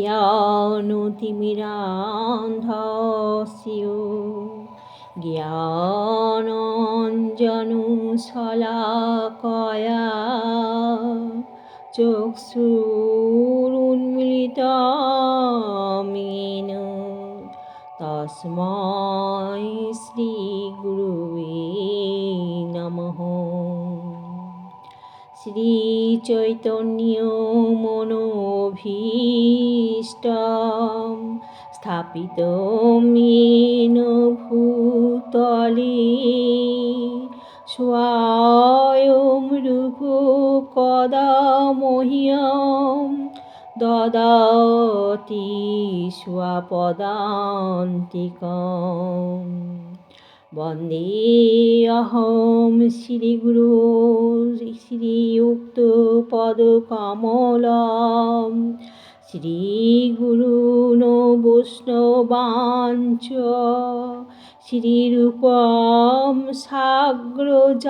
জ্ঞানতিমিরান্ধস্য। জ্ঞানঞ্জনশলাকয়া। চক্ষুরুন্মিলিতমেন তস্मै শ্রীগুরুবে নমঃ। শ্রীচৈতন্য মনোভীষ্টম স্থাপিত মেন ভূতলে স্বয়ং কদা মহ্যম দদাতি স্বপদান্তিকম। বন্দেহম শ্রীগুরু শ্রীযুক্তপদকমলম শ্রীগুরুন বৈষ্ণবাঞ্চ শ্রীরূপম সাগ্রজাতম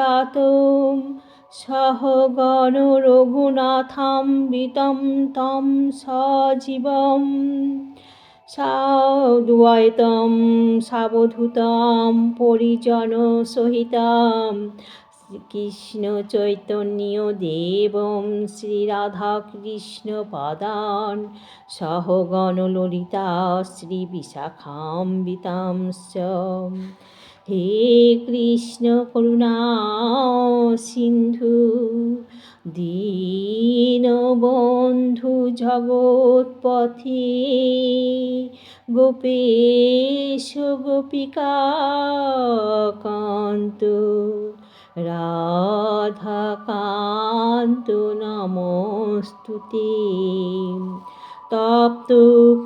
সহগণ রঘুনাথামৃতম তম সজীবম সাদ্বৈতম সাবধূতম পরিজন সহিতম কৃষ্ণ চৈতন্য দেবম শ্রীরাধা কৃষ্ণ পাদান সহগণ ললিতা শ্রী বিশাখাম্বিতাংশ হে কৃষ্ণ করুণা সিন্ধু দীনবন্ধু জগৎপথে গোপেশ গোপিকা কান্ত রাধাকান্ত নমস্তুতে। তপ্ত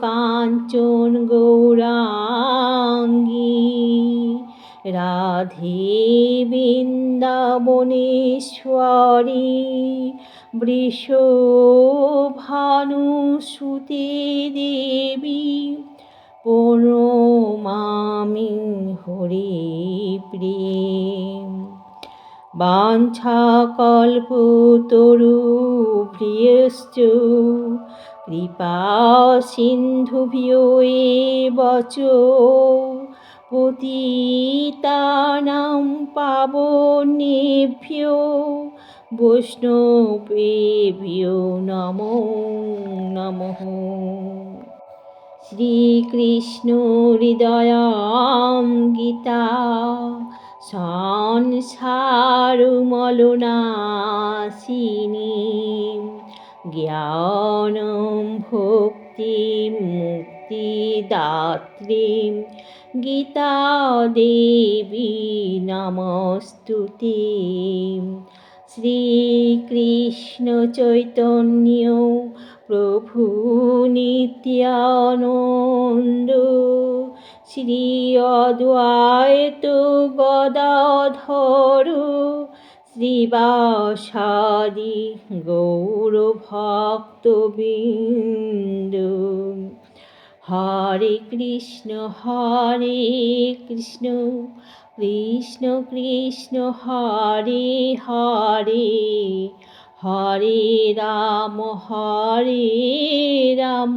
কাঞ্চন গৌরাঙ্গী। রাধে বৃন্দাবনেশ্বরী। বৃষভানুসুতে দেবী। প্রণমামি হরি প্রেম বাঞ্ছাকল্পতরুভ্রিয়শ্চ কৃপা সিন্ধুভ্যো বচ পতিতানাং পাবনেভ্যো বৈষ্ণবেভ্যো নমো নমঃ। শ্রীকৃষ্ণ হৃদয়াম গীতা সংসারমলনাশিনী জ্ঞান ভক্তি মুক্তিদাত্রীম গীতা দেবী নমস্তুতে। শ্রীকৃষ্ণ চৈতন্য প্রভু নিত্যানন্দ। শ্রী অদ্বৈত গদাধর, শ্রীবাসাদি গৌরভক্তবৃন্দ হরে কৃষ্ণ হরে কৃষ্ণ কৃষ্ণ কৃষ্ণ, হরে হরে হরে রাম হরে রাম।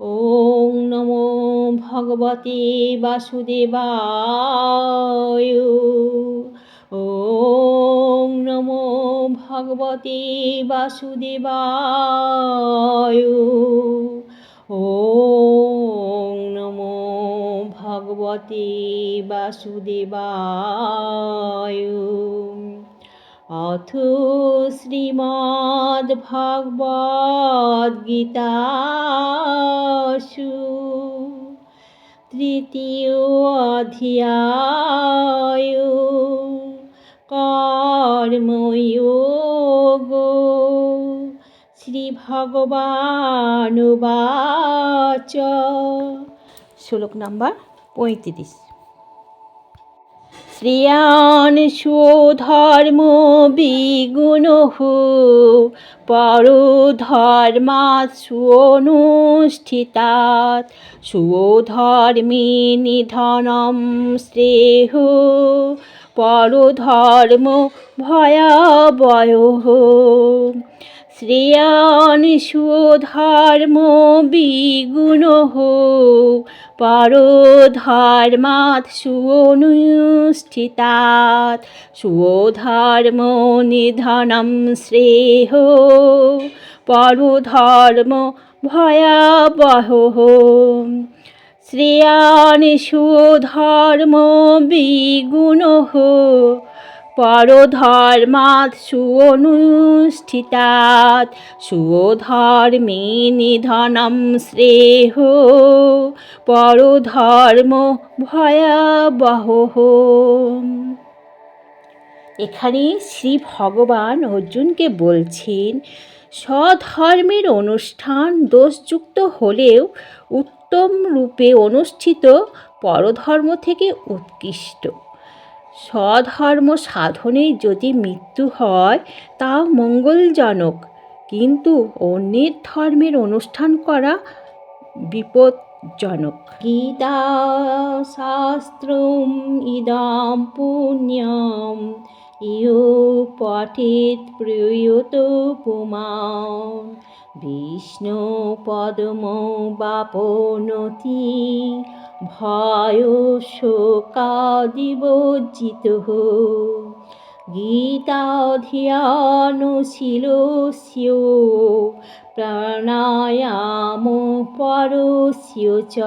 ওং নমো ভগবতে বাসুদেবায়। ওং নমো ভগবতে বাসুদেবায়। ওং নমো ভগবতে বাসুদেবায়। অথ শ্রীমদ্ভগবদ্গীতাসু তৃতীয় অধ্যায় কর্ময়োগ। শ্রীভগবানুবাচ। শ্লোক নাম্বার পঁয়ত্রিশ। শ্রেয়ান সুধর্ম বিগুণ পরধর্মাৎ সুনুষ্ঠিতাৎ সুধর্মী নিধনম শ্রেহ পরধর্ম ভয়াবহ শ্রেয়ান সুধর্ম বিগুণ পরধর্মাৎ সুনুষ্ঠিতাৎ সুধর্ম নিধনম শ্রেহ পরধর্ম ভয়াবহ শ্রেয়ান সুধর্ম বিগুণ পরধর্মাৎ সুনুষ্ঠিতাৎ সুধর্মে নিধনম শ্রেহ পরধর্ম ভয়াবহ। এখানে শ্রী ভগবান অর্জুনকে বলছেন, স্বধর্মের অনুষ্ঠান দোষযুক্ত হলেও উত্তম রূপে অনুষ্ঠিত পরধর্ম থেকে উৎকৃষ্ট। স্বধর্ম সাধনে যদি মৃত্যু হয়, তা মঙ্গলজনক। কিন্তু অন্যের ধর্মের অনুষ্ঠান করা বিপজ্জনক। গীতা শাস্ত্রম ইদাম পুণ্যম ইয় পঠিত প্রয়ত পুমাং বিষ্ণু পদম বাপনতি ভয় শোকাদিবজ্জিত গীতাধ্যানশীলস্য প্রাণায়াম পরস্য চ।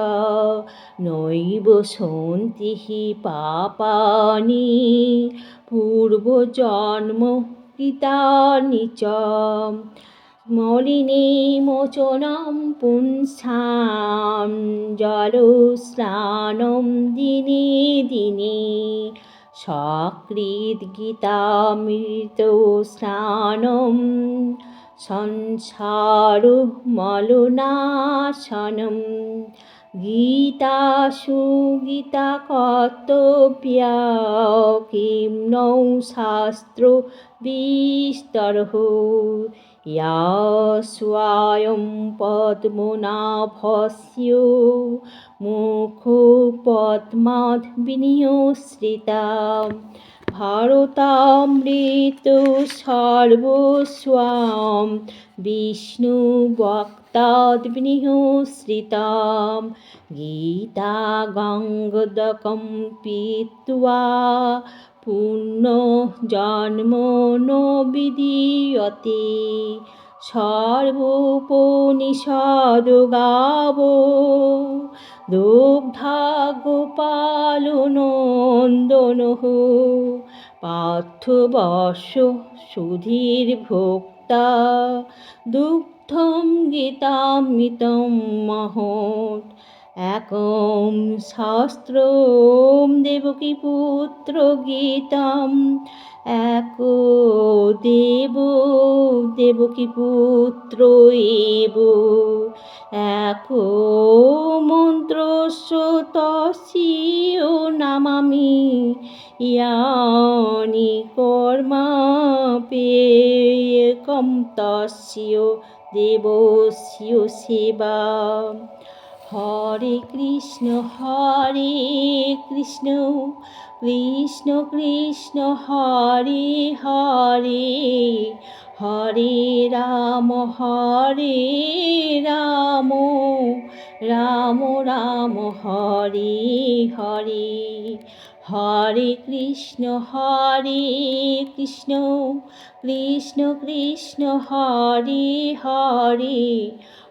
নৈব সন্তি হি পাপানি পূর্বজন্ম কৃতানি চ। মলিনে মোচনম পুংসাম জলস্নানম দিনে দিনে। সকৃদ গীতামৃত স্নানম সংসার মলনাশনম। গীতাসু গীতা কর্তব্যা কিম নৌ শাস্ত্র বিস্তরহ স্বয়ং পদ্মনাভস্য মুখপদ্মাৎ বিনিয়োশ্রিতা ভারতামৃত সর্বস্বাম বিষ্ণু বক্তাদ বিনিহশ্রিতাম গীতা গঙ্গদকম পিত্বা পুণ্য জন্ম ন বিদীয়তে সর্বোপনিষদ গাব। দুগ্ধা গোপাল নন্দন পার্থবর্ষ সুধীর ভোক্তা। দুগ্ধম গীতামৃতম মহৎ। একম শাস্ত্র দেবকী পুত্র গীতাম, এক দেব দেবকী পুত্র এব। এক মন্ত্রস্য তস্য নামামি, ইয়ানি কর্মা পেয়কম তস্য দেবস্য সেবা। হরে কৃষ্ণ হরে কৃষ্ণ কৃষ্ণ কৃষ্ণ, হরে হরে হরে রাম হরে রাম রাম রাম, হরে হরে হরে কৃষ্ণ হরে কৃষ্ণ কৃষ্ণ কৃষ্ণ, হরে হরে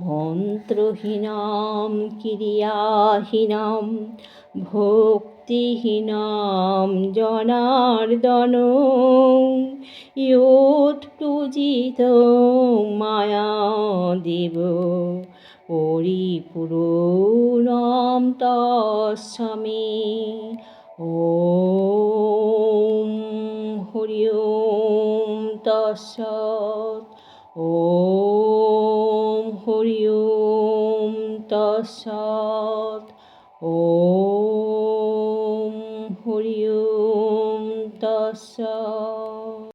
মন্ত্রহীনম ক্রিয়াহীনম ভোক্ত ভক্তিহীনাম জনার্দন। ইয়োৎপ্রজিত মায়া দেব পরিপূর্ণম তস্মে ॐ হরি ওম 벌써